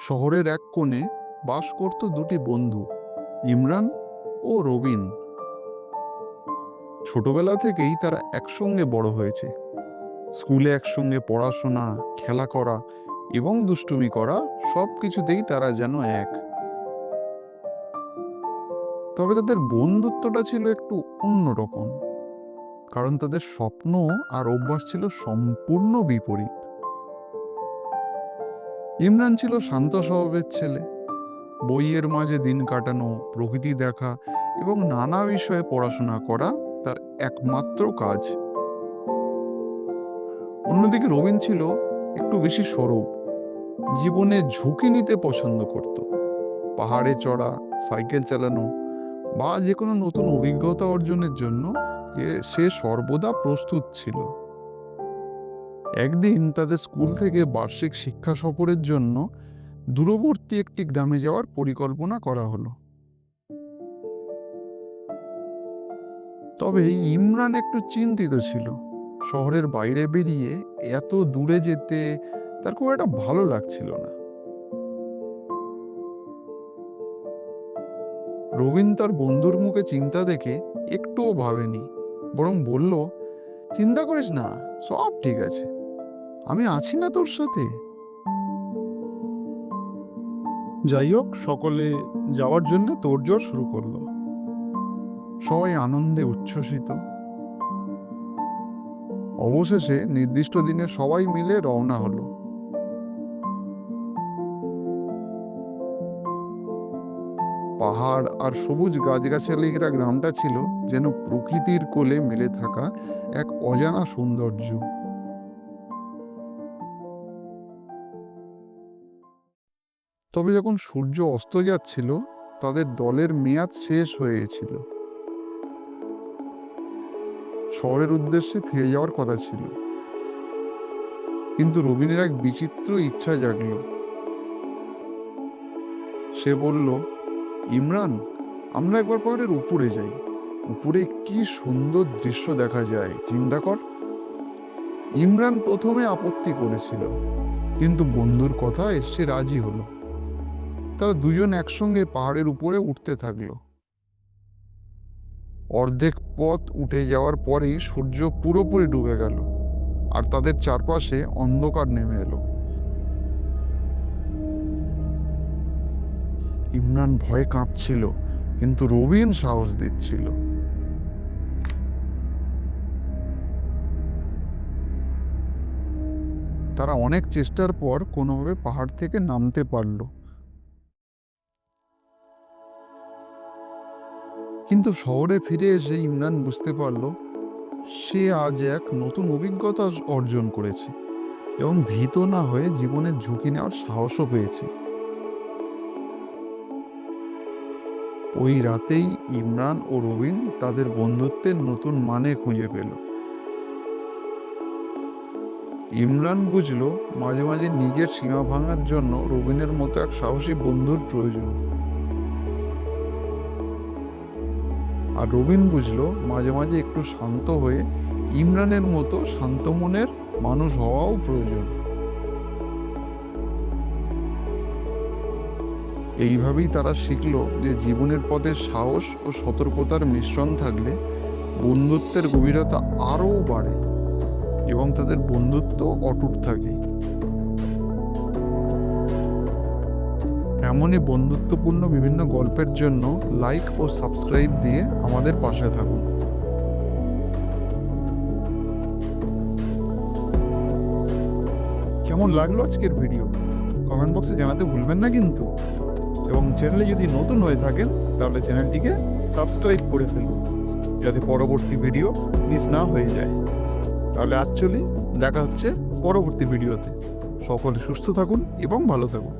শহরের এক কোণে বাস করত দুটি বন্ধু, ইমরান ও রবিন। ছোটবেলা থেকেই তারা একসঙ্গে বড় হয়েছে। স্কুলে একসঙ্গে পড়াশোনা, খেলা করা এবং দুষ্টুমি করা সব কিছুতেই তারা যেন এক। তবে তাদের বন্ধুত্বটা ছিল একটু অন্যরকম কারণ তাদের স্বপ্ন আর অভ্যাস ছিল সম্পূর্ণ বিপরীত। ইমরান ছিল শান্ত স্বভাবের ছেলে। বইয়ের মাঝে দিন কাটানো, প্রকৃতি দেখা এবং নানা বিষয়ে পড়াশোনা করা তার একমাত্র কাজ। অন্যদিকে রবিন ছিল একটু বেশি সরব। জীবনে ঝুঁকি নিতে পছন্দ করত। পাহাড়ে চড়া, সাইকেল চালানো বা যে কোনো নতুন অভিজ্ঞতা অর্জনের জন্য সে সর্বদা প্রস্তুত ছিল। একদিন তাদের স্কুল থেকে বার্ষিক শিক্ষা সফরের জন্য দূরবর্তী একটি গ্রামে যাওয়ার পরিকল্পনা করা হলো। তবে ইমরান একটু চিন্তিত ছিল। শহরের বাইরে বেরিয়ে এত দূরে যেতে তার খুব একটা ভালো লাগছিল না। রবিন তার বন্ধুর মুখে চিন্তা দেখে একটুও ভাবেনি, বরং বলল, চিন্তা করিস না, সব ঠিক আছে। আমি আছি না তোর সাথে। যাই হোক, সকলে যাওয়ার জন্য তোড়জোড় শুরু করল। সবাই আনন্দে উচ্ছ্বসিত। অবশেষে নির্দিষ্ট দিনে সবাই মিলে রওনা হলো। পাহাড় আর সবুজ গাছগাছালি ঘেরা গ্রামটা ছিল যেন প্রকৃতির কোলে মেলে থাকা এক অজানা সৌন্দর্য। তবে যখন সূর্য অস্ত যাচ্ছিল, তাদের দলের মেয়াদ শেষ হয়েছিল শহরের উদ্দেশ্যে ফিরে যাওয়ার কথা ছিল। কিন্তু রবিনের এক বিচিত্র ইচ্ছা জাগল। সে বলল, ইমরান, আমরা একবার পাহাড়ের উপরে যাই। উপরে কি সুন্দর দৃশ্য দেখা যায়, চিন্তা কর। ইমরান প্রথমে আপত্তি করেছিল, কিন্তু বন্ধুর কথায় সে রাজি হলো। তারা দুজন একসঙ্গে পাহাড়ের উপরে উঠতে থাকল। অর্ধেক পথ উঠে যাওয়ার পরেই সূর্য পুরোপুরি ডুবে গেল আর তাদের চারপাশে অন্ধকার নেমে এলো। ইমরান ভয়ে কাঁপছিল, কিন্তু রবিন সাহস দিচ্ছিল। তারা অনেক চেষ্টার পর কোনোভাবে পাহাড় থেকে নামতে পারল। কিন্তু শহরে ফিরে এসে ইমরান বুঝতে পারল, সে আজ এক নতুন অভিজ্ঞতা অর্জন করেছে এবং ভীত না হয়ে জীবনের ঝুঁকি নেওয়ার সাহসও পেয়েছে। ওই রাতেই ইমরান ও রবিন তাদের বন্ধুত্বের নতুন মানে খুঁজে পেল। ইমরান বুঝল, মাঝে মাঝে নিজের সীমা ভাঙার জন্য রবিনের মতো এক সাহসী বন্ধুর প্রয়োজন। আর রবিন বুঝলো মাঝে মাঝে একটু শান্ত হয়ে ইমরানের মতো শান্ত মনের মানুষ হওয়াও প্রয়োজন। এইভাবেই তারা শিখল যে জীবনের পথে সাহস ও সতর্কতার মিশ্রণ থাকলে বন্ধুত্বের গভীরতা আরও বাড়ে এবং তাদের বন্ধুত্ব অটুট থাকে। এমনই বন্ধুত্বপূর্ণ বিভিন্ন গল্পের জন্য লাইক ও সাবস্ক্রাইব দিয়ে আমাদের পাশে থাকুন। কেমন লাগল আজকের ভিডিও কমেন্ট বক্সে জানাতে ভুলবেন না কিন্তু। এবং চ্যানেলে যদি নতুন হয়ে থাকেন, তাহলে চ্যানেলটিকে সাবস্ক্রাইব করে ফেলুন, যাতে পরবর্তী ভিডিও মিস না হয়ে যায়। তাহলে চলি দেখা হচ্ছে পরবর্তী ভিডিওতে সকলে সুস্থ থাকুন এবং ভালো থাকুন।